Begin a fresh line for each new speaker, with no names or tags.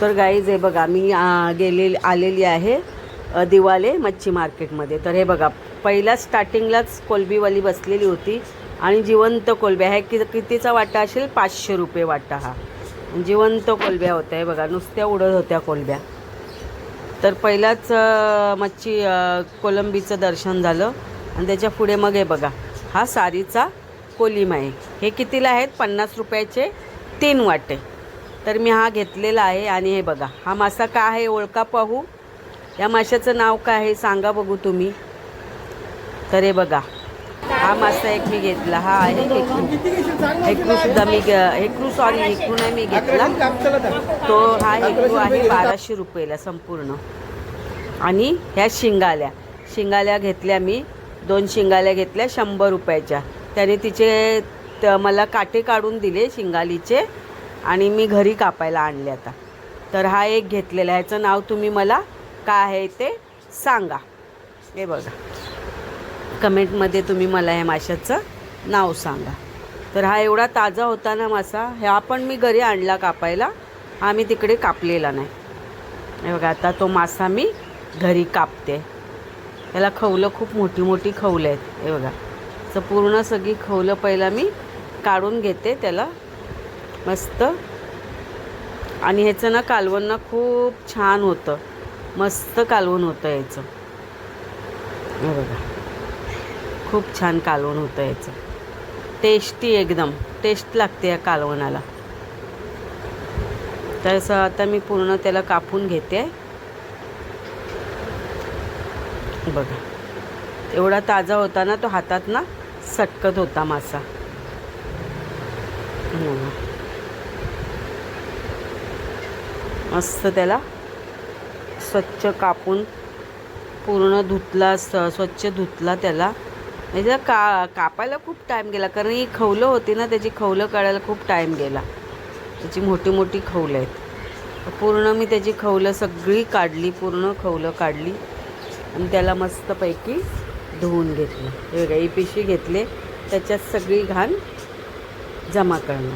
तर गाईज हे बघा मी गेलेली आलेली आहे दिवाले मच्छी मार्केटमध्ये. तर हे बघा पहिल्या स्टार्टिंगलाच कोलबीवाली बसलेली होती आणि जिवंत कोलब्या. ह्या कि कितीचा वाटा असेल? पाचशे रुपये वाटा हा. जिवंत कोलब्या होत्या हे बघा नुसत्या उडत होत्या कोलब्या. तर पहिलाच मच्छी कोलंबीचं दर्शन झालं आणि त्याच्या पुढे मग हे बघा हा सारीचा कोलिम आहे. हे कितीला आहेत? पन्नास रुपयाचे तीन वाटे. तर मी हा घेतलेला आहे आणि हे बघा हा मासा का आहे ओळखा पाहू. या माशाचं नाव काय आहे सांगा बघू तुम्ही. तर हे बघा हा मासा एक मी घेतला हा आहे हेकरू. हेकरू सुद्धा मी हेक्रू हेकरू सॉरी हेकरू नाही मी घेतला. तो हा हेकरू आहे बाराशे रुपयेला संपूर्ण. आणि ह्या शिंगाल्या शिंगाल्या घेतल्या मी दोन शिंगाल्या घेतल्या शंभर रुपयाच्या. त्याने तिचे त- मला काटे काढून दिले शिंगालीचे. आणि मी घरी कापायला आणले आता. तर हा एक घेतलेला ह्याचं नाव तुम्ही मला काय आहे ते सांगा. हे बघा. कमेंटमध्ये तुम्ही मला ह्या माशाचं नाव सांगा. तर हा एवढा ताजा होता ना मासा. ह्या पण मी घरी आणला कापायला. हा मी तिकडे कापलेला नाही. हे बघा आता तो मासा मी घरी कापते. त्याला खवलं खूप मोठी मोठी खवलं आहेत. हे बघा. तर पूर्ण सगळी खवलं पहिला मी काढून घेते त्याला. मस्त. आणि ह्याचं ना कालवण ना खूप छान होतं. मस्त कालवण होतं याचं बघा. खूप छान कालवण होतं याचं टेस्टी एकदम. टेस्ट लागते या कालवणाला. तर असं आता मी पूर्ण त्याला कापून घेते. बघा. एवढा ताजा होता ना तो हातात ना सटकत होता मासा. मस्त त्याला स्वच्छ कापून पूर्ण धुतला स स्वच्छ धुतला त्याला. म्हणजे का कापायला खूप टाईम गेला कारण ही खवलं होती ना त्याची खवलं काढायला खूप टाईम गेला. त्याची मोठी मोठी खवलं आहेत. पूर्ण मी त्याची खवलं सगळी काढली पूर्ण खवलं काढली. आणि त्याला मस्तपैकी धुवून घेतलं. वेगळी पिशी पिशवी घेतले. त्याच्यात सगळी घाण जमा करणं